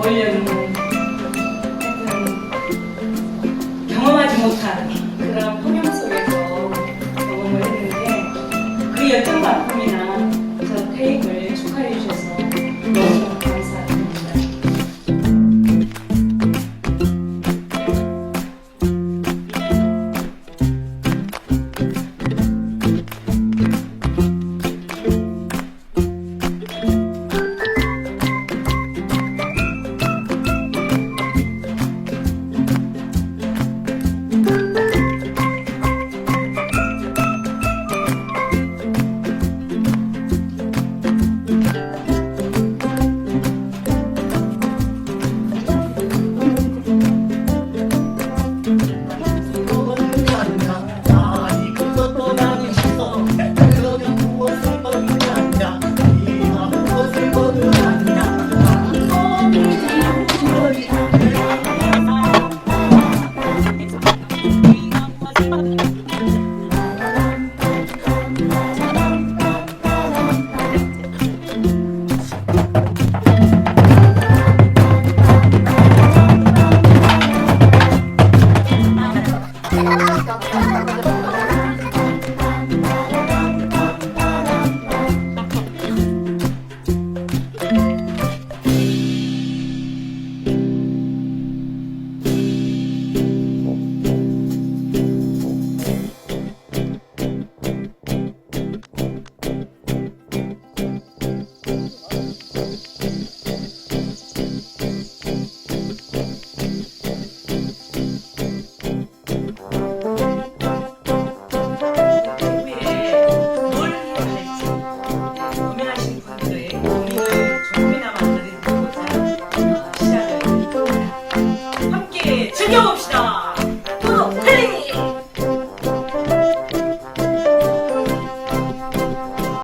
얼른 하여튼 경험하지 못한 그런 환경 속에서 경험을 했는데 그 열정 만큼이나 Thank you.